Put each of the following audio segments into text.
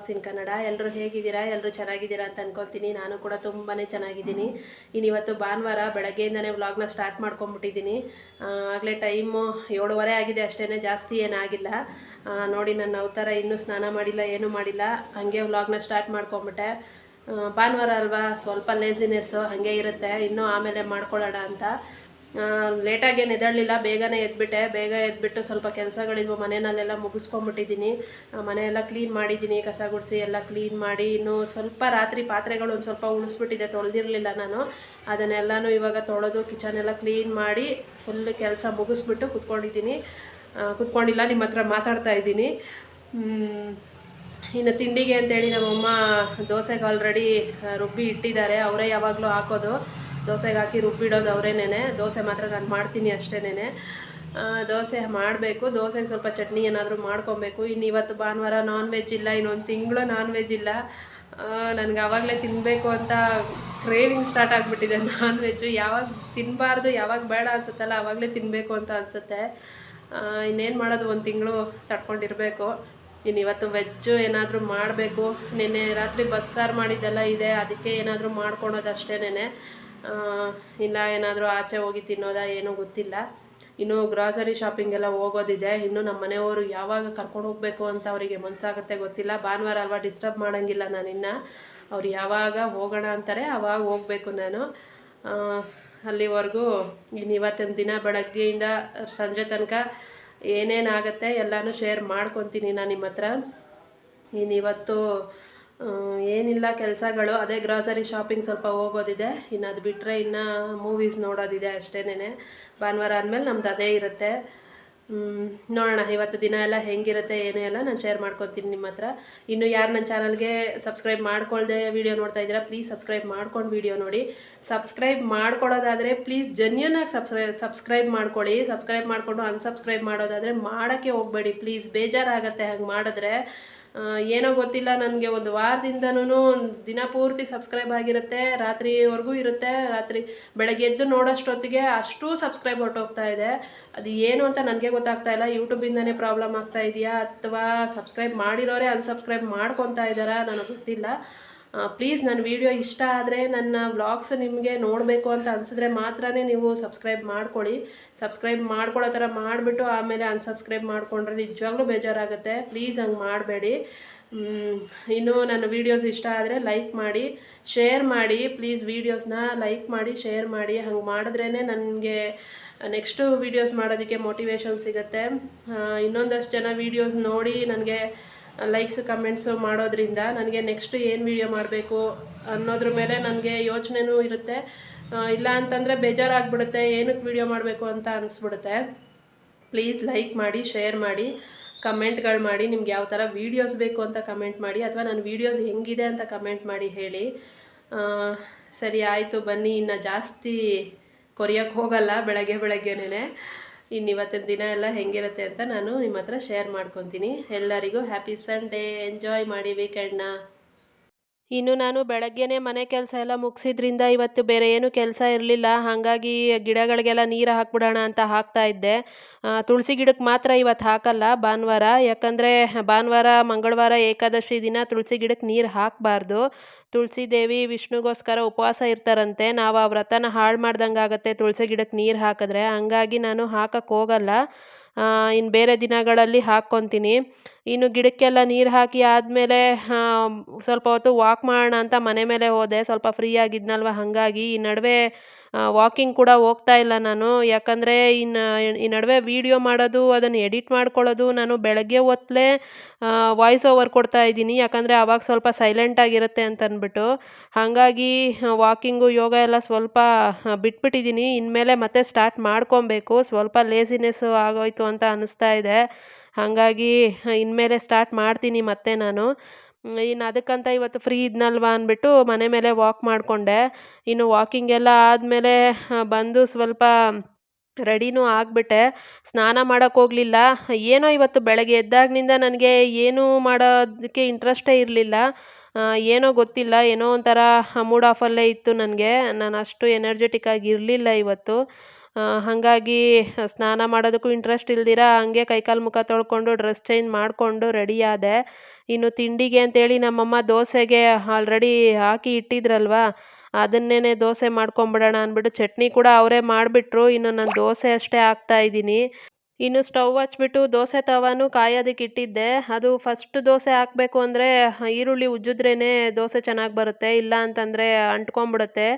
Vlogs ಇನ್ ಕನ್ನಡ ಎಲ್ಲರೂ ಹೇಗಿದ್ದೀರಾ? ಎಲ್ಲರೂ ಚೆನ್ನಾಗಿದ್ದೀರಾ ಅಂತ ಅನ್ಕೊತೀನಿ ನಾನು ಕೂಡ ತುಂಬಾ ಚೆನ್ನಾಗಿದ್ದೀನಿ. ಇನ್ನಿವತ್ತು ಭಾನುವಾರ ಬೆಳಗ್ಗೆಯಿಂದನೇ ವ್ಲಾಗ್ನ ಸ್ಟಾರ್ಟ್ ಮಾಡ್ಕೊಂಬಿಟ್ಟಿದ್ದೀನಿ ಆಗಲೇ ಟೈಮು ಏಳುವರೆ ಆಗಿದೆ ಅಷ್ಟೇ ಜಾಸ್ತಿ ಏನಾಗಿಲ್ಲ. ನೋಡಿ ನನ್ನ ಅವತಾರ ಇನ್ನೂ ಸ್ನಾನ ಮಾಡಿಲ್ಲ, ಏನೂ ಮಾಡಿಲ್ಲ. ಹಾಗೆ ವ್ಲಾಗ್ನ ಸ್ಟಾರ್ಟ್ ಮಾಡ್ಕೊಂಬಿಟ್ಟೆ ಭಾನುವಾರ ಅಲ್ವಾ? ಸ್ವಲ್ಪ ಲೇಸಿನೆಸ್ಸು ಹಾಗೆ ಇರುತ್ತೆ. ಇನ್ನೂ ಆಮೇಲೆ ಮಾಡ್ಕೊಳ್ಳೋಣ ಅಂತ. ಲೇಟಾಗಿ ಏನು ಎದ್ದೇಳಲಿಲ್ಲ ಬೇಗನೆ ಎದ್ಬಿಟ್ಟೆ. ಬೇಗ ಎದ್ಬಿಟ್ಟು ಸ್ವಲ್ಪ ಕೆಲಸಗಳಿದ್ವು, ಮನೆಯಲ್ಲೆಲ್ಲ ಮುಗಿಸ್ಕೊಂಬಿಟ್ಟಿದ್ದೀನಿ ಮನೆಯೆಲ್ಲ ಕ್ಲೀನ್ ಮಾಡಿದ್ದೀನಿ, ಕಸ ಗುಡಿಸಿ ಎಲ್ಲ ಕ್ಲೀನ್ ಮಾಡಿ. ಇನ್ನು ಸ್ವಲ್ಪ ರಾತ್ರಿ ಪಾತ್ರೆಗಳು ಒಂದು ಸ್ವಲ್ಪ ಉಳಿಸ್ಬಿಟ್ಟಿದೆ ತೊಳೆದಿರಲಿಲ್ಲ ನಾನು. ಅದನ್ನೆಲ್ಲನೂ ಇವಾಗ ತೊಳೆದು ಕಿಚನ್ ಎಲ್ಲ ಕ್ಲೀನ್ ಮಾಡಿ ಫುಲ್ ಕೆಲಸ ಮುಗಿಸ್ಬಿಟ್ಟು ಕುತ್ಕೊಂಡಿದ್ದೀನಿ. ಕುತ್ಕೊಂಡಿಲ್ಲ, ನಿಮ್ಮ ಹತ್ರ ಮಾತಾಡ್ತಾ ಇದ್ದೀನಿ. ಇನ್ನು ತಿಂಡಿಗೆ ಅಂತೇಳಿ ನಮ್ಮಮ್ಮ ದೋಸೆಗೆ ಆಲ್ರೆಡಿ ರುಬ್ಬಿ ಇಟ್ಟಿದ್ದಾರೆ. ಅವರೇ ಯಾವಾಗಲೂ ಹಾಕೋದು. ದೋಸೆಗೆ ಹಾಕಿ ರುಬ್ಬಿಡೋದು ಅವರೇನೇ ದೋಸೆ ಮಾತ್ರ ನಾನು ಮಾಡ್ತೀನಿ ಅಷ್ಟೇನೇ ದೋಸೆ ಮಾಡಬೇಕು, ದೋಸೆಗೆ ಸ್ವಲ್ಪ ಚಟ್ನಿ ಏನಾದರೂ ಮಾಡ್ಕೊಬೇಕು. ಇನ್ನು ಇವತ್ತು ಭಾನುವಾರ ನಾನ್ ವೆಜ್ ಇಲ್ಲ, ಇನ್ನೊಂದು ತಿಂಗಳು ನಾನ್ ವೆಜ್ ಇಲ್ಲ ನನಗೆ ಆವಾಗಲೇ ತಿನ್ನಬೇಕು ಅಂತ ಕ್ರೇವಿಂಗ್ ಸ್ಟಾರ್ಟ್ ಆಗಿಬಿಟ್ಟಿದೆ ನಾನ್ ವೆಜ್ಜು ಯಾವಾಗ ತಿನ್ನಬಾರ್ದು ಯಾವಾಗ ಬೇಡ ಅನ್ಸುತ್ತಲ್ಲ ಆವಾಗಲೇ ತಿನ್ನಬೇಕು ಅಂತ ಅನಿಸುತ್ತೆ. ಇನ್ನೇನು ಮಾಡೋದು, ಒಂದು ತಿಂಗಳು ತಡ್ಕೊಂಡಿರಬೇಕು. ಇನ್ನು ಇವತ್ತು ವೆಜ್ಜು ಏನಾದರೂ ಮಾಡಬೇಕು. ನಿನ್ನೆ ರಾತ್ರಿ ಬಸ್ಸಾರು ಮಾಡಿದ್ದೆಲ್ಲ ಇದೆ, ಅದಕ್ಕೆ ಏನಾದರೂ ಮಾಡ್ಕೊಳೋದು ಅಷ್ಟೇನೆ ಇಲ್ಲ, ಏನಾದರೂ ಆಚೆ ಹೋಗಿ ತಿನ್ನೋದಾ ಏನೂ ಗೊತ್ತಿಲ್ಲ. ಇನ್ನು ಗ್ರಾಸರಿ ಶಾಪಿಂಗ್ ಎಲ್ಲ ಹೋಗೋದಿದೆ. ಇನ್ನು ನಮ್ಮ ಮನೆಯವರು ಯಾವಾಗ ಕರ್ಕೊಂಡು ಹೋಗಬೇಕು ಅಂತ ಅವರಿಗೆ ಮನಸ್ಸಾಗುತ್ತೆ ಗೊತ್ತಿಲ್ಲ. ಭಾನುವಾರ ಅಲ್ವಾ ಡಿಸ್ಟರ್ಬ್ ಮಾಡೋಂಗಿಲ್ಲ ನಾನಿನ್ನು. ಅವ್ರು ಯಾವಾಗ ಹೋಗೋಣ ಅಂತಾರೆ ಆವಾಗ ಹೋಗಬೇಕು ನಾನು. ಅಲ್ಲಿವರೆಗೂ ಇನ್ನು ಇವತ್ತಿನ ದಿನ ಬೆಳಗ್ಗೆಯಿಂದ ಸಂಜೆ ತನಕ ಏನೇನಾಗುತ್ತೆ ಎಲ್ಲನೂ ಶೇರ್ ಮಾಡ್ಕೊತೀನಿ ನಾನು ನಿಮ್ಮ ಹತ್ರ ಇನ್ನು ಇವತ್ತು ಏನಿಲ್ಲ ಕೆಲಸಗಳು. ಅದೇ ಗ್ರಾಸರಿ ಶಾಪಿಂಗ್ ಸ್ವಲ್ಪ ಹೋಗೋದಿದೆ. ಇನ್ನು ಅದು ಬಿಟ್ಟರೆ ಇನ್ನು ಮೂವೀಸ್ ನೋಡೋದಿದೆ ಅಷ್ಟೇನೆ ಭಾನುವಾರ ಆದಮೇಲೆ ನಮ್ದು ಅದೇ ಇರುತ್ತೆ. ನೋಡೋಣ. ಇವತ್ತು ದಿನ ಎಲ್ಲ ಹೆಂಗಿರುತ್ತೆ ಏನೂ ಎಲ್ಲ ನಾನು ಶೇರ್ ಮಾಡ್ಕೊತೀನಿ ನಿಮ್ಮ ಹತ್ರ. ಇನ್ನು ಯಾರು ನನ್ನ ಚಾನಲ್ಗೆ ಸಬ್ಸ್ಕ್ರೈಬ್ ಮಾಡ್ಕೊಳ್ಳದೆ ವೀಡಿಯೋ ನೋಡ್ತಾ ಇದ್ದೀರಾ ಪ್ಲೀಸ್ ಸಬ್ಸ್ಕ್ರೈಬ್ ಮಾಡ್ಕೊಂಡು ವೀಡಿಯೋ ನೋಡಿ. ಸಬ್ಸ್ಕ್ರೈಬ್ ಮಾಡ್ಕೊಳ್ಳೋದಾದರೆ ಪ್ಲೀಸ್ ಜೆನ್ಯೂನಾಗಿ ಸಬ್ಸ್ಕ್ರೈ ಸಬ್ಸ್ಕ್ರೈಬ್ ಮಾಡ್ಕೊಳ್ಳಿ. ಸಬ್ಸ್ಕ್ರೈಬ್ ಮಾಡಿಕೊಂಡು ಅನ್ಸಬ್ಸ್ಕ್ರೈಬ್ ಮಾಡೋದಾದರೆ ಮಾಡೋಕ್ಕೆ ಹೋಗಬೇಡಿ. ಪ್ಲೀಸ್ ಬೇಜಾರಾಗುತ್ತೆ ಹಂಗೆ ಮಾಡಿದ್ರೆ. ಏನೋ ಗೊತ್ತಿಲ್ಲ, ನನಗೆ ಒಂದು ವಾರದಿಂದನೂ ದಿನ ಪೂರ್ತಿ ಸಬ್ಸ್ಕ್ರೈಬ್ ಆಗಿರುತ್ತೆ, ರಾತ್ರಿವರೆಗೂ ಇರುತ್ತೆ, ರಾತ್ರಿ ಬೆಳಗ್ಗೆ ಎದ್ದು ನೋಡೋಷ್ಟೊತ್ತಿಗೆ ಅಷ್ಟು ಸಬ್ಸ್ಕ್ರೈಬ್ ಹೊರಟೋಗ್ತಾ ಇದೆ. ಅದು ಏನು ಅಂತ ನನಗೆ ಗೊತ್ತಾಗ್ತಾ ಇಲ್ಲ. ಯೂಟ್ಯೂಬಿಂದನೇ ಪ್ರಾಬ್ಲಮ್ ಆಗ್ತಾ ಇದೆಯಾ? ಅಥವಾ ಸಬ್ಸ್ಕ್ರೈಬ್ ಮಾಡಿರೋರೇ ಅನ್ಸಬ್ಸ್ಕ್ರೈಬ್ ಮಾಡ್ಕೊತಾ ಇದ್ದಾರಾ? ನನಗೆ ಗೊತ್ತಿಲ್ಲ. ಪ್ಲೀಸ್ ನನ್ನ ವಿಡಿಯೋ ಇಷ್ಟ ಆದರೆ ನನ್ನ ವ್ಲಾಗ್ಸ್ ನಿಮಗೆ ನೋಡಬೇಕು ಅಂತ ಅನಿಸಿದ್ರೆ ಮಾತ್ರನೇ ನೀವು ಸಬ್ಸ್ಕ್ರೈಬ್ ಮಾಡ್ಕೊಳ್ಳಿ. ಸಬ್ಸ್ಕ್ರೈಬ್ ಮಾಡ್ಕೊಳ್ಳೋ ಥರ ಮಾಡಿಬಿಟ್ಟು ಆಮೇಲೆ ಅನ್ಸಬ್ಸ್ಕ್ರೈಬ್ ಮಾಡಿಕೊಂಡ್ರೆ ನಿಜವಾಗ್ಲೂ ಬೇಜಾರಾಗುತ್ತೆ. ಪ್ಲೀಸ್ ಹಂಗೆ ಮಾಡಬೇಡಿ. ಇನ್ನೂ ನನ್ನ ವೀಡಿಯೋಸ್ ಇಷ್ಟ ಆದರೆ ಲೈಕ್ ಮಾಡಿ ಶೇರ್ ಮಾಡಿ ಪ್ಲೀಸ್ ವೀಡಿಯೋಸ್ನ ಲೈಕ್ ಮಾಡಿ ಶೇರ್ ಮಾಡಿ. ಹಂಗೆ ಮಾಡಿದ್ರೇ ನನಗೆ ನೆಕ್ಸ್ಟು ವೀಡಿಯೋಸ್ ಮಾಡೋದಕ್ಕೆ ಮೋಟಿವೇಶನ್ ಸಿಗುತ್ತೆ. ಇನ್ನೊಂದಷ್ಟು ಜನ ವೀಡಿಯೋಸ್ ನೋಡಿ ನನಗೆ ಲೈಕ್ಸು ಕಮೆಂಟ್ಸು ಮಾಡೋದ್ರಿಂದ ನನಗೆ ನೆಕ್ಸ್ಟ್ ಏನು ವೀಡಿಯೋ ಮಾಡಬೇಕು ಅನ್ನೋದ್ರ ಮೇಲೆ ನನಗೆ ಯೋಚನೆನೂ ಇರುತ್ತೆ. ಇಲ್ಲ ಅಂತಂದರೆ ಬೇಜಾರಾಗ್ಬಿಡುತ್ತೆ, ಏನಕ್ಕೆ ವೀಡಿಯೋ ಮಾಡಬೇಕು ಅಂತ ಅನಿಸ್ಬಿಡುತ್ತೆ. ಪ್ಲೀಸ್ ಲೈಕ್ ಮಾಡಿ ಶೇರ್ ಮಾಡಿ, ಕಮೆಂಟ್ಗಳು ಮಾಡಿ, ನಿಮ್ಗೆ ಯಾವ ಥರ ವೀಡಿಯೋಸ್ ಬೇಕು ಅಂತ ಕಮೆಂಟ್ ಮಾಡಿ, ಅಥವಾ ನನ್ನ ವೀಡಿಯೋಸ್ ಹೆಂಗಿದೆ ಅಂತ ಕಮೆಂಟ್ ಮಾಡಿ ಹೇಳಿ. ಸರಿ, ಆಯಿತು ಬನ್ನಿ, ಇನ್ನು ಜಾಸ್ತಿ ಕೊರಿಯೋಕ್ಕೆ ಹೋಗಲ್ಲ, ಬೆಳಗ್ಗೆ ಬೆಳಗ್ಗೆನೇ ಇನ್ನು ಇವತ್ತಿನ ದಿನ ಎಲ್ಲ ಹೆಂಗಿರುತ್ತೆ ಅಂತ ನಾನು ನಿಮ್ಮ ಹತ್ರ ಶೇರ್ ಮಾಡ್ಕೊತೀನಿ. ಎಲ್ಲರಿಗೂ ಹ್ಯಾಪಿ ಸಂಡೇ ಎಂಜಾಯ್ ಮಾಡಿ ವೀಕೆಂಡ್ನ ಇನ್ನು ನಾನು ಬೆಳಗ್ಗೆನೇ ಮನೆ ಕೆಲಸ ಎಲ್ಲ ಮುಗಿಸಿದ್ರಿಂದ ಇವತ್ತು ಬೇರೆ ಏನು ಕೆಲಸ ಇರಲಿಲ್ಲ. ಹಾಗಾಗಿ ಗಿಡಗಳಿಗೆಲ್ಲ ನೀರು ಹಾಕ್ಬಿಡೋಣ ಅಂತ ಹಾಕ್ತಾ ಇದ್ದೆ. ತುಳಸಿ ಗಿಡಕ್ಕೆ ಮಾತ್ರ ಇವತ್ತು ಹಾಕಲ್ಲ ಭಾನುವಾರ. ಯಾಕಂದರೆ ಭಾನುವಾರ, ಮಂಗಳವಾರ, ಏಕಾದಶಿ ದಿನ ತುಳಸಿ ಗಿಡಕ್ಕೆ ನೀರು ಹಾಕಬಾರ್ದು. ತುಳಸಿ ದೇವಿ ವಿಷ್ಣುಗೋಸ್ಕರ ಉಪವಾಸ ಇರ್ತಾರಂತೆ. ನಾವು ಆ ವ್ರತನ ಹಾಳು ಮಾಡ್ದಂಗೆ ಆಗುತ್ತೆ ತುಳಸಿ ಗಿಡಕ್ಕೆ ನೀರು ಹಾಕಿದ್ರೆ. ಹಂಗಾಗಿ ನಾನು ಹಾಕಕ್ಕೆ ಹೋಗಲ್ಲ. ಇನ್ನು ಬೇರೆ ದಿನಗಳಲ್ಲಿ ಹಾಕ್ಕೊತೀನಿ. ಇನ್ನು ಗಿಡಕ್ಕೆಲ್ಲ ನೀರು ಹಾಕಿ ಆದಮೇಲೆ ಸ್ವಲ್ಪ ಹೊತ್ತು ವಾಕ್ ಮಾಡೋಣ ಅಂತ ಮನೆ ಮೇಲೆ ಹೋದೆ. ಸ್ವಲ್ಪ ಫ್ರೀ ಆಗಿದ್ನಲ್ವ? ಹಾಗಾಗಿ ಈ ನಡುವೆ ವಾಕಿಂಗ್ ಕೂಡ ಹೋಗ್ತಾ ಇಲ್ಲ ನಾನು. ಯಾಕಂದರೆ ಇನ್ನು ಈ ನಡುವೆ ವೀಡಿಯೋ ಮಾಡೋದು, ಅದನ್ನು ಎಡಿಟ್ ಮಾಡ್ಕೊಳ್ಳೋದು ನಾನು ಬೆಳಗ್ಗೆ ಹೊತ್ತಲೇ ವಾಯ್ಸ್ ಓವರ್ ಕೊಡ್ತಾ ಇದ್ದೀನಿ. ಯಾಕಂದರೆ ಆವಾಗ ಸ್ವಲ್ಪ ಸೈಲೆಂಟಾಗಿರುತ್ತೆ ಅಂತ ಅಂದ್ಬಿಟ್ಟು ಹಾಗಾಗಿ ವಾಕಿಂಗು ಯೋಗ ಎಲ್ಲ ಸ್ವಲ್ಪ ಬಿಟ್ಬಿಟ್ಟಿದ್ದೀನಿ. ಇನ್ಮೇಲೆ ಮತ್ತೆ ಸ್ಟಾರ್ಟ್ ಮಾಡ್ಕೊಬೇಕು. ಸ್ವಲ್ಪ ಲೇಸಿನೆಸ್ ಆಗೋಯ್ತು ಅಂತ ಅನ್ನಿಸ್ತಾ ಇದೆ. ಹಾಗಾಗಿ ಇನ್ಮೇಲೆ ಸ್ಟಾರ್ಟ್ ಮಾಡ್ತೀನಿ ಮತ್ತೆ ನಾನು. ಇನ್ನು ಅದಕ್ಕಂತ ಇವತ್ತು ಫ್ರೀ ಇದ್ನಲ್ವ ಅಂದ್ಬಿಟ್ಟು ಮನೆ ಮೇಲೆ ವಾಕ್ ಮಾಡಿಕೊಂಡೆ. ಇನ್ನು ವಾಕಿಂಗ್ ಎಲ್ಲ ಆದಮೇಲೆ ಬಂದು ಸ್ವಲ್ಪ ರೆಡಿನೂ ಆಗಿಬಿಟ್ಟೆ. ಸ್ನಾನ ಮಾಡೋಕ್ಕೋಗಲಿಲ್ಲ ಏನೋ ಇವತ್ತು ಬೆಳಗ್ಗೆ ಎದ್ದಾಗಿನಿಂದ ನನಗೆ ಏನೂ ಮಾಡೋದಕ್ಕೆ ಇಂಟ್ರೆಸ್ಟೇ ಇರಲಿಲ್ಲ. ಏನೋ ಗೊತ್ತಿಲ್ಲ. ಏನೋ ಒಂಥರ ಮೂಡ್ ಆಫಲ್ಲೇ ಇತ್ತು ನನಗೆ. ನಾನು ಅಷ್ಟು ಎನರ್ಜೆಟಿಕ್ ಆಗಿ ಇರಲಿಲ್ಲ ಇವತ್ತು. ಹಾಗಾಗಿ ಸ್ನಾನ ಮಾಡೋದಕ್ಕೂ ಇಂಟ್ರೆಸ್ಟ್ ಇಲ್ದಿರ? ಹಂಗೆ ಕೈಕಾಲು ಮುಖ ತೊಳ್ಕೊಂಡು ಡ್ರೆಸ್ ಚೇಂಜ್ ಮಾಡಿಕೊಂಡು ರೆಡಿ ಆದೆ. ಇನ್ನು ತಿಂಡಿಗೆ ಅಂತೇಳಿ ನಮ್ಮಮ್ಮ ದೋಸೆಗೆ ಆಲ್ರೆಡಿ ಹಾಕಿ ಇಟ್ಟಿದ್ರಲ್ವಾ? ಅದನ್ನೇ ದೋಸೆ ಮಾಡ್ಕೊಂಬಿಡೋಣ ಅಂದ್ಬಿಟ್ಟು ಚಟ್ನಿ ಕೂಡ ಅವರೇ ಮಾಡಿಬಿಟ್ರು. ಇನ್ನು ನಾನು ದೋಸೆ ಅಷ್ಟೇ ಹಾಕ್ತಾ ಇದ್ದೀನಿ. ಇನ್ನು ಸ್ಟವ್ ಹಚ್ಬಿಟ್ಟು ದೋಸೆ ತವಾನು ಕಾಯೋದಕ್ಕೆ ಇಟ್ಟಿದ್ದೆ. ಅದು ಫಸ್ಟ್ ದೋಸೆ ಹಾಕಬೇಕು ಅಂದರೆ ಈರುಳ್ಳಿ ಉಜ್ಜಿದ್ರೇ ದೋಸೆ ಚೆನ್ನಾಗಿ ಬರುತ್ತೆ, ಇಲ್ಲ ಅಂತಂದರೆ ಅಂಟ್ಕೊಂಬಿಡುತ್ತೆ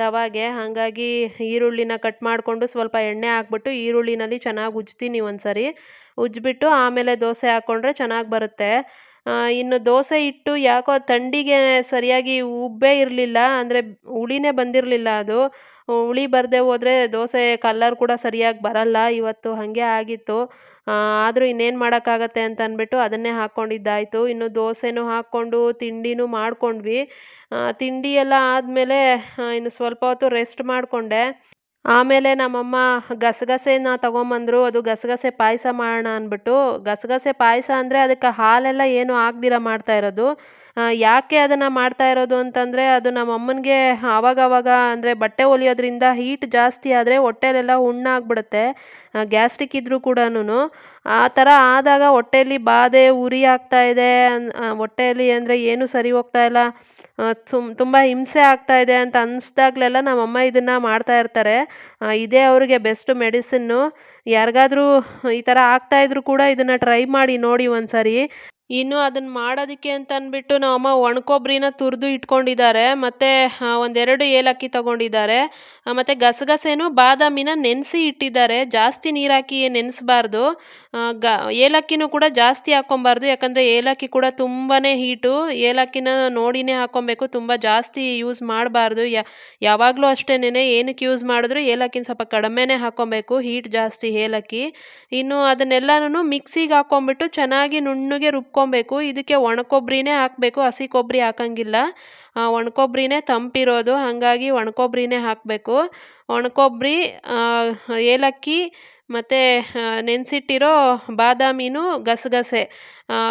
ತವಾಗೆ. ಹಾಗಾಗಿ ಈರುಳ್ಳಿನ ಕಟ್ ಮಾಡಿಕೊಂಡು ಸ್ವಲ್ಪ ಎಣ್ಣೆ ಹಾಕ್ಬಿಟ್ಟು ಈರುಳ್ಳಿನಲ್ಲಿ ಚೆನ್ನಾಗಿ ಉಜ್ತೀನಿ ಒಂದ್ಸರಿ. ಉಜ್ಜಿಬಿಟ್ಟು ಆಮೇಲೆ ದೋಸೆ ಹಾಕ್ಕೊಂಡ್ರೆ ಚೆನ್ನಾಗಿ ಬರುತ್ತೆ. ಇನ್ನು ದೋಸೆ ಇಟ್ಟು ಯಾಕೋ ತಂಡಿಗೆ ಸರಿಯಾಗಿ ಉಬ್ಬೇ ಇರಲಿಲ್ಲ, ಅಂದರೆ ಹುಳಿನೇ ಬಂದಿರಲಿಲ್ಲ ಅದು. ಹುಳಿ ಬರದೆ ಹೋದರೆ ದೋಸೆ ಕಲ್ಲರ್ ಕೂಡ ಸರಿಯಾಗಿ ಬರಲ್ಲ, ಇವತ್ತು ಹಾಗೆ ಆಗಿತ್ತು. ಆದರೂ ಇನ್ನೇನು ಮಾಡೋಕ್ಕಾಗತ್ತೆ ಅಂತ ಅಂದ್ಬಿಟ್ಟು ಅದನ್ನೇ ಹಾಕ್ಕೊಂಡಿದ್ದಾಯಿತು ಇನ್ನು ದೋಸೆನೂ ಹಾಕ್ಕೊಂಡು ತಿಂಡಿನೂ ಮಾಡಿಕೊಂಡ್ವಿ. ತಿಂಡಿ ಎಲ್ಲ ಆದಮೇಲೆ ಇನ್ನು ಸ್ವಲ್ಪ ಹೊತ್ತು ರೆಸ್ಟ್ ಮಾಡಿಕೊಂಡೆ. ಆಮೇಲೆ ನಮ್ಮಮ್ಮ ಗಸಗಸೆನ ತಗೊಂಬಂದರು, ಅದು ಗಸಗಸೆ ಪಾಯಸ ಮಾಡೋಣ ಅಂದ್ಬಿಟ್ಟು, ಗಸಗಸೆ ಪಾಯಸ ಅಂದರೆ ಅದಕ್ಕೆ ಹಾಲೆಲ್ಲ ಏನು ಹಾಕ್ದಿರ ಮಾಡ್ತಾ ಇರೋದು. ಯಾಕೆ ಅದನ್ನು ಮಾಡ್ತಾ ಇರೋದು ಅಂತಂದರೆ, ಅದು ನಮ್ಮಮ್ಮನಿಗೆ ಆವಾಗವಾಗ ಅಂದರೆ ಬಟ್ಟೆ ಹೊಲಿಯೋದ್ರಿಂದ ಹೀಟ್ ಜಾಸ್ತಿ ಆದರೆ ಹೊಟ್ಟೆಲೆಲ್ಲ ಹುಣ್ಣಾಗ್ಬಿಡುತ್ತೆ ಗ್ಯಾಸ್ಟ್ರಿಕ್ ಇದ್ದರೂ ಕೂಡ ಆ ಥರ ಆದಾಗ ಹೊಟ್ಟೆಲಿ ಬಾಧೆ ಉರಿ ಇದೆ ಹೊಟ್ಟೆಯಲ್ಲಿ ಅಂದರೆ ಏನೂ ಸರಿ ಹೋಗ್ತಾ ಇಲ್ಲ ತುಮ್ ತುಂಬ ಹಿಂಸೆ ಆಗ್ತಾ ಇದೆ ಅಂತ ಅನಿಸ್ದಾಗ್ಲೆಲ್ಲ ನಮ್ಮಮ್ಮ ಇದನ್ನು ಮಾಡ್ತಾ ಇರ್ತಾರೆ. ಆ, ಇದೇ ಅವರಿಗೆ ಬೆಸ್ಟ್ ಮೆಡಿಸಿನ್ನು ಯಾರಿಗಾದ್ರೂ ಈ ಥರ ಆಗ್ತಾ ಇದ್ರು ಕೂಡ ಇದನ್ನು ಟ್ರೈ ಮಾಡಿ ನೋಡಿ ಒಂದ್ಸರಿ. ಇನ್ನು ಅದನ್ನು ಮಾಡೋದಕ್ಕೆ ಅಂತ ಅಂದ್ಬಿಟ್ಟು ನಮ್ಮಮ್ಮ ಒಣಕೊಬ್ಬರಿನ ತುರಿದು ಇಟ್ಕೊಂಡಿದ್ದಾರೆ ಮತ್ತು ಒಂದೆರಡು ಏಲಕ್ಕಿ ತಗೊಂಡಿದ್ದಾರೆ. ಮತ್ತು ಗಸಗಸೆನೂ ಬಾದಾಮಿನ ನೆನೆಸಿ ಇಟ್ಟಿದ್ದಾರೆ. ಜಾಸ್ತಿ ನೀರು ಹಾಕಿ ನೆನೆಸ್ಬಾರ್ದು ಗ, ಏಲಕ್ಕಿನೂ ಕೂಡ ಜಾಸ್ತಿ ಹಾಕ್ಕೊಬಾರ್ದು. ಯಾಕಂದರೆ ಏಲಕ್ಕಿ ಕೂಡ ತುಂಬಾ ಹೀಟು. ಏಲಕ್ಕಿನ ನೋಡಿನೇ ಹಾಕ್ಕೊಬೇಕು. ತುಂಬ ಜಾಸ್ತಿ ಯೂಸ್ ಮಾಡಬಾರ್ದು. ಯಾವಾಗಲೂ ಅಷ್ಟೇನೆ ಏನಕ್ಕೆ ಯೂಸ್ ಮಾಡಿದ್ರು ಏಲಕ್ಕಿನ ಸ್ವಲ್ಪ ಕಡಿಮೆನೇ ಹಾಕ್ಕೊಬೇಕು. ಹೀಟ್ ಜಾಸ್ತಿ ಏಲಕ್ಕಿ. ಇನ್ನು ಅದನ್ನೆಲ್ಲನೂ ಮಿಕ್ಸಿಗೆ ಹಾಕ್ಕೊಂಬಿಟ್ಟು ಚೆನ್ನಾಗಿ ನುಣ್ಣಗೆ ರುಬ್ಕೊಬೇಕು. ಇದಕ್ಕೆ ಒಣಕೊಬ್ಬರಿನೇ ಹಾಕಬೇಕು. ಹಸಿ ಕೊಬ್ಬರಿ ಹಾಕಂಗಿಲ್ಲ. ಆ, ಒಣಕೊಬ್ಬರಿನೇ ತಂಪಿರೋದು ಹಾಗಾಗಿ ಒಣಕೊಬ್ಬರಿನೇ ಹಾಕಬೇಕು. ಒಣಕೊಬ್ಬರಿ ಏಲಕ್ಕಿ ಮತ್ತು ನೆನೆಸಿಟ್ಟಿರೋ ಬಾದಾಮಿನೂ ಗಸಗಸೆ.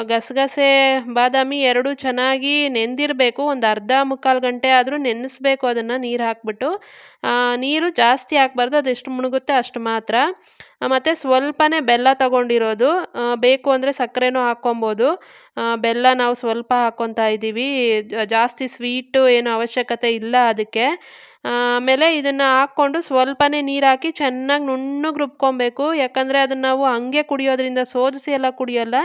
ಗಸಗಸೆ ಬಾದಾಮಿ ಎರಡೂ ಚೆನ್ನಾಗಿ ನೆಂದಿರಬೇಕು. ಒಂದು ಅರ್ಧ ಮುಕ್ಕಾಲು ಗಂಟೆ ಆದರೂ ನೆನೆಸ್ಬೇಕು ಅದನ್ನು ನೀರು ಹಾಕ್ಬಿಟ್ಟು. ನೀರು ಜಾಸ್ತಿ ಹಾಕ್ಬಾರ್ದು ಎಷ್ಟು ಮುಳುಗುತ್ತೆ ಅಷ್ಟು ಮಾತ್ರ. ಮತ್ತು ಸ್ವಲ್ಪನೇ ಬೆಲ್ಲ ತಗೊಂಡಿರೋದು. ಬೇಕು ಅಂದರೆ ಸಕ್ಕರೆನೂ ಹಾಕ್ಕೊಬೋದು. ಬೆಲ್ಲ ನಾವು ಸ್ವಲ್ಪ ಹಾಕ್ಕೊತಾ ಇದ್ದೀವಿ. ಜಾಸ್ತಿ ಸ್ವೀಟು ಏನು ಅವಶ್ಯಕತೆ ಇಲ್ಲ ಅದಕ್ಕೆ. ಆಮೇಲೆ ಇದನ್ನು ಹಾಕ್ಕೊಂಡು ಸ್ವಲ್ಪನೇ ನೀರು ಹಾಕಿ ಚೆನ್ನಾಗಿ ನುಣ್ಣಗೆ ರುಬ್ಕೊಬೇಕು ಯಾಕಂದರೆ ಅದನ್ನು ನಾವು ಹಂಗೆ ಕುಡಿಯೋದ್ರಿಂದ ಸೋದಿಸಿ ಎಲ್ಲ ಕುಡಿಯೋಲ್ಲ,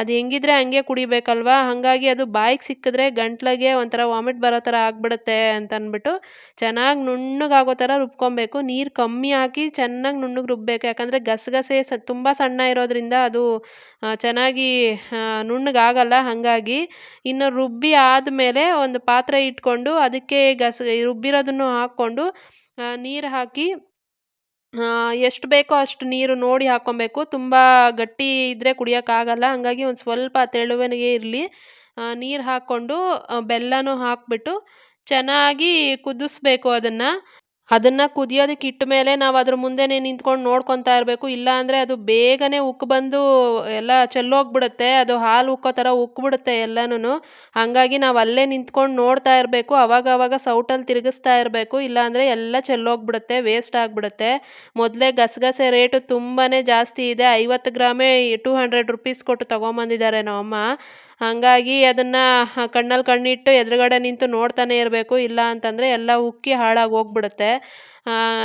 ಅದು ಹೆಂಗಿದ್ರೆ ಹಂಗೆ ಕುಡಿಬೇಕಲ್ವಾ? ಹಾಗಾಗಿ ಅದು ಬಾಯಿಗೆ ಸಿಕ್ಕಿದ್ರೆ ಗಂಟ್ಲಿಗೆ ಒಂಥರ ವಾಮಿಟ್ ಬರೋ ಥರ ಆಗಿಬಿಡುತ್ತೆ ಅಂತ ಅಂದ್ಬಿಟ್ಟು ಚೆನ್ನಾಗಿ ನುಣ್ಣಗಾಗೋ ಥರ ರುಬ್ಕೊಬೇಕು. ನೀರು ಕಮ್ಮಿ ಹಾಕಿ ಚೆನ್ನಾಗಿ ನುಣ್ಣಗೆ ರುಬ್ಬಬೇಕು ಯಾಕಂದರೆ ಗಸಗಸೆ ಸ, ತುಂಬ ಸಣ್ಣ ಇರೋದ್ರಿಂದ ಅದು ಚೆನ್ನಾಗಿ ನುಣ್ಣಗಾಗಲ್ಲ? ಹಾಗಾಗಿ ಇನ್ನು ರುಬ್ಬಿ ಆದಮೇಲೆ ಒಂದು ಪಾತ್ರೆ ಇಟ್ಕೊಂಡು ಅದಕ್ಕೆ ಗಸ ರುಬ್ಬಿರೋದನ್ನು ಹಾಕ್ಕೊಂಡು ನೀರು ಹಾಕಿ ಎಷ್ಟು ಬೇಕೋ ಅಷ್ಟು ನೀರು ನೋಡಿ ಹಾಕ್ಕೊಬೇಕು. ತುಂಬ ಗಟ್ಟಿ ಇದ್ದರೆ ಕುಡಿಯೋಕ್ಕಾಗಲ್ಲ. ಹಾಗಾಗಿ ಒಂದು ಸ್ವಲ್ಪ ತೆಳುವನಿಗೆ ಇರಲಿ. ನೀರು ಹಾಕ್ಕೊಂಡು ಬೆಲ್ಲನೂ ಹಾಕಿಬಿಟ್ಟು ಚೆನ್ನಾಗಿ ಕುದಿಸ್ಬೇಕು ಅದನ್ನು. ಅದನ್ನು ಕುದಿಯೋದಕ್ಕೆ ಇಟ್ಟ ಮೇಲೆ ನಾವು ಅದ್ರ ಮುಂದೆನೇ ನಿಂತ್ಕೊಂಡು ನೋಡ್ಕೊತಾ ಇರಬೇಕು. ಇಲ್ಲ ಅಂದರೆ ಅದು ಬೇಗನೆ ಉಕ್ಕು ಬಂದು ಎಲ್ಲ ಚೆಲ್ಲೋಗ್ಬಿಡುತ್ತೆ. ಅದು ಹಾಲು ಉಕ್ಕೋ ಥರ ಉಕ್ಕಿಬಿಡುತ್ತೆ ಎಲ್ಲನೂ ಹಾಗಾಗಿ ನಾವು ಅಲ್ಲೇ ನಿಂತ್ಕೊಂಡು ನೋಡ್ತಾ ಇರಬೇಕು. ಅವಾಗ ಅವಾಗ ಸೌಟಲ್ಲಿ ತಿರುಗಿಸ್ತಾ ಇರಬೇಕು. ಇಲ್ಲಾಂದರೆ ಎಲ್ಲ ಚೆಲ್ಲೋಗ್ಬಿಡುತ್ತೆ ವೇಸ್ಟ್ ಆಗಿಬಿಡುತ್ತೆ. ಮೊದಲೇ ಗಸಗಸೆ ರೇಟು ತುಂಬಾ ಜಾಸ್ತಿ ಇದೆ. ಐವತ್ತು ಗ್ರಾಮೇ ಟೂ ಹಂಡ್ರೆಡ್ ರುಪೀಸ್ ಕೊಟ್ಟು ತೊಗೊಂಬಂದಿದ್ದಾರೆ ನಮ್ಮಮ್ಮ. ಹಾಗಾಗಿ ಅದನ್ನು ಕಣ್ಣಲ್ಲಿ ಕಣ್ಣಿಟ್ಟು ಎದುರುಗಡೆ ನಿಂತು ನೋಡ್ತಾನೆ ಇರಬೇಕು. ಇಲ್ಲ ಅಂತಂದರೆ ಎಲ್ಲ ಉಕ್ಕಿ ಹಾಳಾಗಿ ಹೋಗ್ಬಿಡುತ್ತೆ.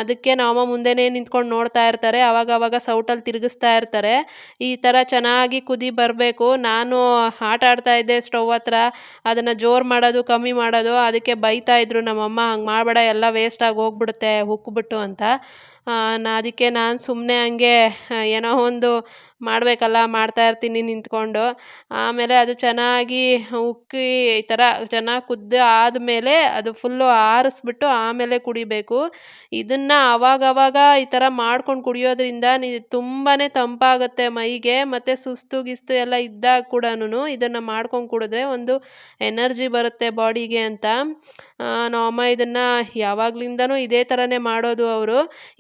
ಅದಕ್ಕೆ ನಮ್ಮಮ್ಮ ಮುಂದೆನೇ ನಿಂತ್ಕೊಂಡು ನೋಡ್ತಾ ಇರ್ತಾರೆ. ಅವಾಗ ಸೌಟಲ್ಲಿ ತಿರುಗಿಸ್ತಾ ಇರ್ತಾರೆ. ಈ ಥರ ಚೆನ್ನಾಗಿ ಕುದಿ ಬರಬೇಕು. ನಾನು ಆಟ ಆಡ್ತಾ ಇದ್ದೆ ಸ್ಟವ್ ಹತ್ರ. ಅದನ್ನು ಜೋರು ಮಾಡೋದು, ಕಮ್ಮಿ ಮಾಡೋದು. ಅದಕ್ಕೆ ಬೈತಾ ಇದ್ರು ನಮ್ಮಮ್ಮ, ಹಂಗೆ ಮಾಡಬೇಡ, ಎಲ್ಲ ವೇಸ್ಟಾಗಿ ಹೋಗ್ಬಿಡುತ್ತೆ ಉಕ್ಬಿಟ್ಟು ಅಂತ. ನಾ, ಅದಕ್ಕೆ ನಾನು ಸುಮ್ಮನೆ ಹಂಗೆ, ಏನೋ ಒಂದು ಮಾಡಬೇಕಲ್ಲ ಮಾಡ್ತಾಯಿರ್ತೀನಿ ನಿಂತ್ಕೊಂಡು. ಆಮೇಲೆ ಅದು ಚೆನ್ನಾಗಿ ಉಕ್ಕಿ ಈ ಥರ ಚೆನ್ನಾಗಿ ಕುದ್ದು ಆದಮೇಲೆ ಅದು ಫುಲ್ಲು ಆರಿಸ್ಬಿಟ್ಟು ಆಮೇಲೆ ಕುಡಿಬೇಕು. ಇದನ್ನು ಆವಾಗವಾಗ ಈ ಥರ ಮಾಡ್ಕೊಂಡು ಕುಡಿಯೋದ್ರಿಂದ ನೀ ತುಂಬಾ ತಂಪಾಗುತ್ತೆ ಮೈಗೆ ಮತ್ತು ಸುಸ್ತು ಗಿಸ್ತು ಎಲ್ಲ ಇದ್ದಾಗ ಕೂಡ ಇದನ್ನು ಮಾಡ್ಕೊಂಡು ಕುಡಿದ್ರೆ ಒಂದು ಎನರ್ಜಿ ಬರುತ್ತೆ ಬಾಡಿಗೆ ಅಂತ. ನಮ್ಮ ಅಮ್ಮ ಇದನ್ನು ಯಾವಾಗ್ಲಿಂದನೂ ಇದೇ ಥರನೇ ಮಾಡೋದು ಅವರು.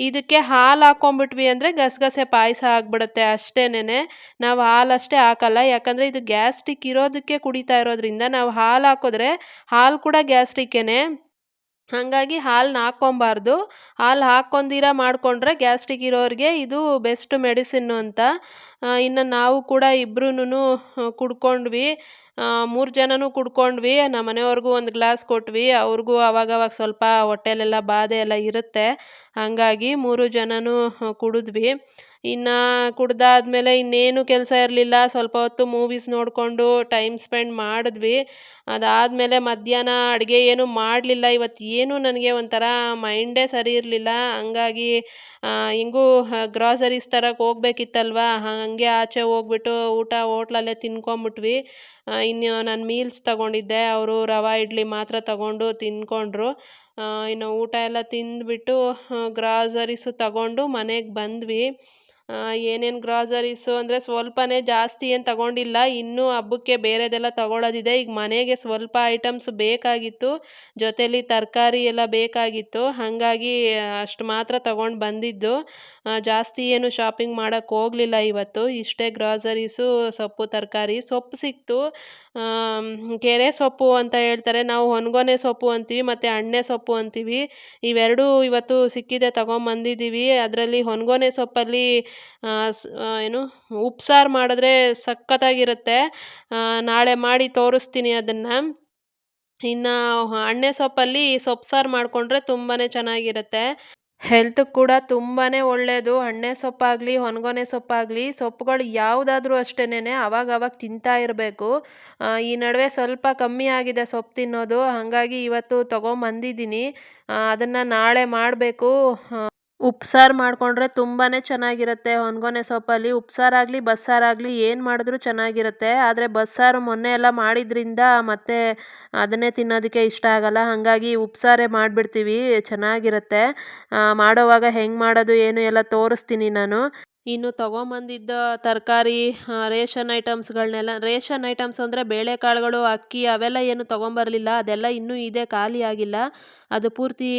ಇದಕ್ಕೆ ಹಾಲು ಹಾಕ್ಕೊಂಬಿಟ್ವಿ ಅಂದರೆ ಗಸಗಸೆ ಪಾಯಸ ಆಗಿಬಿಡುತ್ತೆ ಅಷ್ಟೇನೆ ನಾವು ಹಾಲು ಅಷ್ಟೇ ಹಾಕಲ್ಲ. ಯಾಕಂದರೆ ಇದು ಗ್ಯಾಸ್ಟಿಕ್ ಇರೋದಕ್ಕೆ ಕುಡಿತಾ ಇರೋದ್ರಿಂದ ನಾವು ಹಾಲು ಹಾಕಿದ್ರೆ ಹಾಲು ಕೂಡ ಗ್ಯಾಸ್ಟಿಕ್ಕೇನೆ ಹಾಗಾಗಿ ಹಾಲನ್ನ ಹಾಕ್ಕೊಬಾರ್ದು. ಹಾಲು ಹಾಕ್ಕೊಂದಿರ ಮಾಡಿಕೊಂಡ್ರೆ ಗ್ಯಾಸ್ಟಿಕ್ ಇರೋರಿಗೆ ಇದು ಬೆಸ್ಟ್ ಮೆಡಿಸಿನ್ನು ಅಂತ. ಇನ್ನು ನಾವು ಕೂಡ ಇಬ್ರೂ ಕುಡ್ಕೊಂಡ್ವಿ. ಮೂರು ಜನನೂ ಕುಡ್ಕೊಂಡ್ವಿ. ನಮ್ಮ ಮನೆಯವ್ರಿಗೂ ಒಂದು ಗ್ಲಾಸ್ ಕೊಟ್ವಿ. ಅವ್ರಿಗೂ ಅವಾಗವಾಗ ಸ್ವಲ್ಪ ಹೊಟ್ಟೆಲೆಲ್ಲ ಬಾಧೆ ಎಲ್ಲ ಇರುತ್ತೆ. ಹಾಗಾಗಿ ಮೂರು ಜನನೂ ಕುಡಿದ್ವಿ. ಇನ್ನು ಕುಡ್ದಾದ್ಮೇಲೆ ಇನ್ನೇನು ಕೆಲಸ ಇರಲಿಲ್ಲ. ಸ್ವಲ್ಪ ಹೊತ್ತು ಮೂವೀಸ್ ನೋಡಿಕೊಂಡು ಟೈಮ್ ಸ್ಪೆಂಡ್ ಮಾಡಿದ್ವಿ. ಅದಾದಮೇಲೆ ಮಧ್ಯಾಹ್ನ ಅಡುಗೆ ಏನು ಮಾಡಲಿಲ್ಲ. ಇವತ್ತು ಏನು ನನಗೆ ಒಂಥರ ಮೈಂಡೇ ಸರಿ ಇರಲಿಲ್ಲ. ಹಂಗಾಗಿ ಹಿಂಗೂ ಗ್ರಾಸರೀಸ್ ತರಕ್ಕೆ ಹೋಗ್ಬೇಕಿತ್ತಲ್ವ? ಹಾಗೆ ಆಚೆ ಹೋಗ್ಬಿಟ್ಟು ಊಟ ಹೋಟ್ಲಲ್ಲೇ ತಿನ್ಕೊಂಬಿಟ್ವಿ. ಇನ್ನು ನಾನು ಮೀಲ್ಸ್ ತಗೊಂಡಿದ್ದೆ. ಅವರು ರವೆ, ಇಡ್ಲಿ ಮಾತ್ರ ತಗೊಂಡು ತಿನ್ಕೊಂಡ್ರು ಇನ್ನು ಊಟ ಎಲ್ಲ ತಿಂದುಬಿಟ್ಟು ಗ್ರಾಸರೀಸು ತಗೊಂಡು ಮನೆಗೆ ಬಂದ್ವಿ. ಏನೇನು ಗ್ರಾಸರೀಸು ಅಂದರೆ ಸ್ವಲ್ಪನೇ ಜಾಸ್ತಿ ಏನು ತಗೊಂಡಿಲ್ಲ. ಇನ್ನೂ ಹಬ್ಬಕ್ಕೆ ಬೇರೆದೆಲ್ಲ ತಗೊಳ್ಳೋದಿದೆ ಈಗ ಮನೆಗೆ ಸ್ವಲ್ಪ ಐಟಮ್ಸ್ ಬೇಕಾಗಿತ್ತು. ಜೊತೆಯಲ್ಲಿ ತರಕಾರಿ ಎಲ್ಲ ಬೇಕಾಗಿತ್ತು. ಹಾಗಾಗಿ ಅಷ್ಟು ಮಾತ್ರ ತಗೊಂಡು ಬಂದಿದ್ದು. ಜಾಸ್ತಿ ಏನು ಶಾಪಿಂಗ್ ಮಾಡೋಕ್ಕೆ ಹೋಗಲಿಲ್ಲ ಇವತ್ತು. ಇಷ್ಟೇ ಗ್ರಾಸರೀಸು ಸೊಪ್ಪು, ತರಕಾರಿ. ಸೊಪ್ಪು ಸಿಕ್ತು. ಕೆರೆ ಸೊಪ್ಪು ಅಂತ ಹೇಳ್ತಾರೆ. ನಾವು ಹೊನ್ಗೊನೆ ಸೊಪ್ಪು ಅಂತೀವಿ, ಮತ್ತು ಅಣ್ಣೆ ಸೊಪ್ಪು ಅಂತೀವಿ. ಇವೆರಡೂ ಇವತ್ತು ಸಿಕ್ಕಿದೆ, ತಗೊಂಬಂದಿದ್ದೀವಿ. ಅದರಲ್ಲಿ ಹೊನ್ಗೊನೆ ಸೊಪ್ಪಲ್ಲಿ ಏನು ಉಪ್ಸಾರು ಮಾಡಿದ್ರೆ ಸಖತ್ತಾಗಿರುತ್ತೆ. ನಾಳೆ ಮಾಡಿ ತೋರಿಸ್ತೀನಿ ಅದನ್ನು. ಇನ್ನು, ಅಣ್ಣೆ ಸೊಪ್ಪಲ್ಲಿ ಸೊಪ್ಪು ಸಾರು ಮಾಡಿಕೊಂಡ್ರೆ ತುಂಬಾ ಚೆನ್ನಾಗಿರುತ್ತೆ. ಹೆಲ್ತ್ಗೆ ಕೂಡ ತುಂಬಾ ಒಳ್ಳೆಯದು ಹಣ್ಣೆ ಸೊಪ್ಪಾಗಲಿ, ಹೊನ್ಗೊನೆ ಸೊಪ್ಪಾಗಲಿ ಸೊಪ್ಪುಗಳು ಯಾವುದಾದ್ರೂ ಅಷ್ಟೇನೆ ಅವಾಗ ಅವಾಗ ತಿಂತಾ ಇರಬೇಕು. ಈ ನಡುವೆ ಸ್ವಲ್ಪ ಕಮ್ಮಿ ಆಗಿದೆ ಸೊಪ್ಪು ತಿನ್ನೋದು. ಹಾಗಾಗಿ ಇವತ್ತು ತೊಗೊಂಬಂದಿದ್ದೀನಿ. ಅದನ್ನು ನಾಳೆ ಮಾಡಬೇಕು. ಉಪ್ಸಾರು ಮಾಡಿಕೊಂಡ್ರೆ ತುಂಬಾ ಚೆನ್ನಾಗಿರುತ್ತೆ. ಹೊನ್ಗೊನೆ ಸೊಪ್ಪಲ್ಲಿ ಉಪ್ಸಾರಾಗಲಿ ಬಸ್ಸಾರಾಗಲಿ ಏನು ಮಾಡಿದ್ರೂ ಚೆನ್ನಾಗಿರುತ್ತೆ. ಆದರೆ ಬಸ್ಸಾರು ಮೊನ್ನೆ ಎಲ್ಲ ಮಾಡಿದ್ರಿಂದ ಮತ್ತೆ ಅದನ್ನೇ ತಿನ್ನೋದಕ್ಕೆ ಇಷ್ಟ ಆಗಲ್ಲ. ಹಾಗಾಗಿ ಉಪ್ಸಾರೇ ಮಾಡಿಬಿಡ್ತೀವಿ, ಚೆನ್ನಾಗಿರುತ್ತೆ. ಮಾಡೋವಾಗ ಹೆಂಗೆ ಮಾಡೋದು, ಏನು ಎಲ್ಲ ತೋರಿಸ್ತೀನಿ ನಾನು. ಇನ್ನು ತೊಗೊಂಬಂದಿದ್ದ ತರಕಾರಿ ರೇಷನ್ ಐಟಮ್ಸ್ಗಳನ್ನೆಲ್ಲ ರೇಷನ್ ಐಟಮ್ಸ್ ಅಂದರೆ ಬೇಳೆಕಾಳುಗಳು, ಅಕ್ಕಿ ಅವೆಲ್ಲ ಏನು ತೊಗೊಂಬರಲಿಲ್ಲ. ಅದೆಲ್ಲ ಇನ್ನೂ ಇದೆ, ಖಾಲಿ ಆಗಿಲ್ಲ. ಅದು ಪೂರ್ತಿ,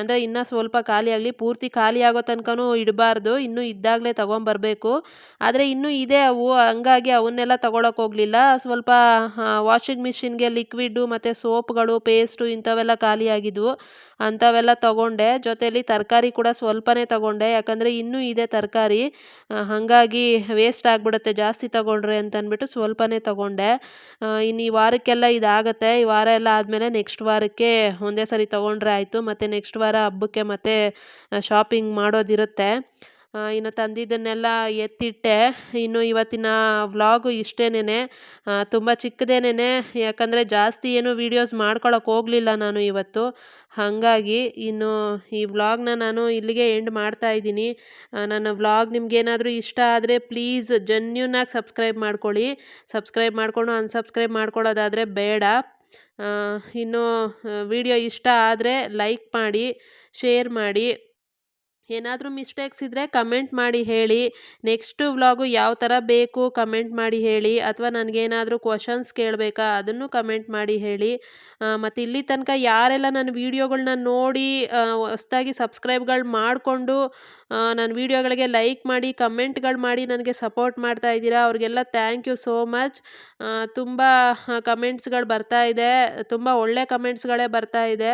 ಅಂದರೆ ಇನ್ನೂ ಸ್ವಲ್ಪ ಖಾಲಿ ಆಗಲಿ, ಪೂರ್ತಿ ಖಾಲಿ ಆಗೋ ತನಕನೂ ಇಡಬಾರ್ದು. ಇನ್ನೂ ಇದ್ದಾಗಲೇ ತೊಗೊಂಬರಬೇಕು. ಆದರೆ ಇನ್ನೂ ಇದೆ ಅವು, ಹಂಗಾಗಿ ಅವನ್ನೆಲ್ಲ ತೊಗೊಳಕ್ಕೆ ಹೋಗಲಿಲ್ಲ. ಸ್ವಲ್ಪ ವಾಷಿಂಗ್ ಮಿಷಿನ್ಗೆ ಲಿಕ್ವಿಡ್ಡು ಮತ್ತು ಸೋಪ್ಗಳು, ಪೇಸ್ಟು ಇಂಥವೆಲ್ಲ ಖಾಲಿ ಆಗಿದ್ವು. ಅಂಥವೆಲ್ಲ ತೊಗೊಂಡೆ. ಜೊತೆಯಲ್ಲಿ ತರಕಾರಿ ಕೂಡ ಸ್ವಲ್ಪನೇ ತೊಗೊಂಡೆ. ಯಾಕಂದರೆ ಇನ್ನೂ ಇದೆ ತರಕಾರಿ. ಹಾಗಾಗಿ ವೇಸ್ಟ್ ಆಗಿಬಿಡುತ್ತೆ, ಜಾಸ್ತಿ ತೊಗೊಂಡ್ರೆ ಅಂತ ಅಂದ್ಬಿಟ್ಟು ಸ್ವಲ್ಪನೇ ತೊಗೊಂಡೆ. ಇನ್ನು ಈ ವಾರಕ್ಕೆಲ್ಲ ಇದಾಗುತ್ತೆ. ಈ ವಾರ ಎಲ್ಲ ಆದಮೇಲೆ ನೆಕ್ಸ್ಟ್ ವಾರಕ್ಕೆ ಒಂದೇ ಸರಿ ತೊಗೊಂಡ್ರೆ ಆಯಿತು. ಮತ್ತು ನೆಕ್ಸ್ಟ್ ವಾರ ಹಬ್ಬಕ್ಕೆ ಮತ್ತೆ ಶಾಪಿಂಗ್ ಮಾಡೋದಿರುತ್ತೆ. ಇನ್ನು ತಂದಿದ್ದನ್ನೆಲ್ಲ ಎತ್ತಿಟ್ಟೆ. ಇನ್ನು ಇವತ್ತಿನ ವ್ಲಾಗು ಇಷ್ಟೇನೆ ತುಂಬ ಚಿಕ್ಕದೇನೆ ಯಾಕಂದರೆ ಜಾಸ್ತಿ ಏನು ವೀಡಿಯೋಸ್ ಮಾಡ್ಕೊಳಕ್ಕೆ ಹೋಗಲಿಲ್ಲ ನಾನು ಇವತ್ತು. ಹಾಗಾಗಿ ಇನ್ನು ಈ ವ್ಲಾಗ್ನ ನಾನು ಇಲ್ಲಿಗೆ ಎಂಡ್ ಮಾಡ್ತಾ ಇದ್ದೀನಿ. ನನ್ನ ವ್ಲಾಗ್ ನಿಮ್ಗೇನಾದರೂ ಇಷ್ಟ ಆದರೆ ಪ್ಲೀಸ್ ಜೆನ್ಯೂನಾಗಿ ಸಬ್ಸ್ಕ್ರೈಬ್ ಮಾಡ್ಕೊಳ್ಳಿ. ಸಬ್ಸ್ಕ್ರೈಬ್ ಮಾಡಿಕೊಂಡು ಅನ್ಸಬ್ಸ್ಕ್ರೈಬ್ ಮಾಡ್ಕೊಳ್ಳೋದಾದರೆ ಬೇಡ. ಇನ್ನು ವಿಡಿಯೋ ಇಷ್ಟ ಆದರೆ ಲೈಕ್ ಮಾಡಿ ಶೇರ್ ಮಾಡಿ. ಏನಾದರೂ ಮಿಸ್ಟೇಕ್ಸ್ ಇದ್ದರೆ ಕಮೆಂಟ್ ಮಾಡಿ ಹೇಳಿ. ನೆಕ್ಸ್ಟು ವ್ಲಾಗು ಯಾವ ಥರ ಬೇಕು ಕಮೆಂಟ್ ಮಾಡಿ ಹೇಳಿ. ಅಥವಾ ನನಗೇನಾದರೂ ಕ್ವಶನ್ಸ್ ಕೇಳಬೇಕಾ ಅದನ್ನು ಕಮೆಂಟ್ ಮಾಡಿ ಹೇಳಿ. ಮತ್ತು ಇಲ್ಲಿ ತನಕ ಯಾರೆಲ್ಲ ನನ್ನ ವೀಡಿಯೋಗಳನ್ನ ನೋಡಿ ಹೊಸ್ದಾಗಿ ಸಬ್ಸ್ಕ್ರೈಬ್ಗಳು ಮಾಡಿಕೊಂಡು ನನ್ನ ವೀಡಿಯೋಗಳಿಗೆ ಲೈಕ್ ಮಾಡಿ, ಕಮೆಂಟ್ಗಳು ಮಾಡಿ ನನಗೆ ಸಪೋರ್ಟ್ ಮಾಡ್ತಾ ಇದ್ದೀರಾ. ಅವ್ರಿಗೆಲ್ಲ ಥ್ಯಾಂಕ್ ಯು ಸೋ ಮಚ್. ತುಂಬ ಕಮೆಂಟ್ಸ್ಗಳು ಬರ್ತಾ ಇದೆ. ತುಂಬ ಒಳ್ಳೆ ಕಮೆಂಟ್ಸ್ಗಳೇ ಬರ್ತಾ ಇದೆ.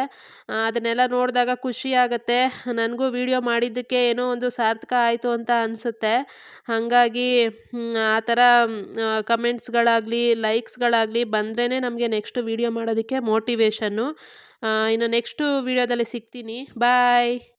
ಅದನ್ನೆಲ್ಲ ನೋಡಿದಾಗ ಖುಷಿ ಆಗುತ್ತೆ. ನನಗೂ ವಿಡಿಯೋ ಮಾಡಿದ್ದಕ್ಕೆ ಏನೋ ಒಂದು ಸಾರ್ಥಕ ಆಯಿತು ಅಂತ ಅನಿಸುತ್ತೆ. ಹಾಗಾಗಿ ಆ ಥರ ಕಮೆಂಟ್ಸ್ಗಳಾಗಲಿ, ಲೈಕ್ಸ್ಗಳಾಗಲಿ ಬಂದ್ರೇ ನಮಗೆ ನೆಕ್ಸ್ಟ್ ವಿಡಿಯೋ ಮಾಡೋದಕ್ಕೆ ಮೋಟಿವೇಶನ್ನು ಇನ್ನು ನೆಕ್ಸ್ಟು ವಿಡಿಯೋದಲ್ಲಿ ಸಿಗ್ತೀನಿ. ಬಾಯ್.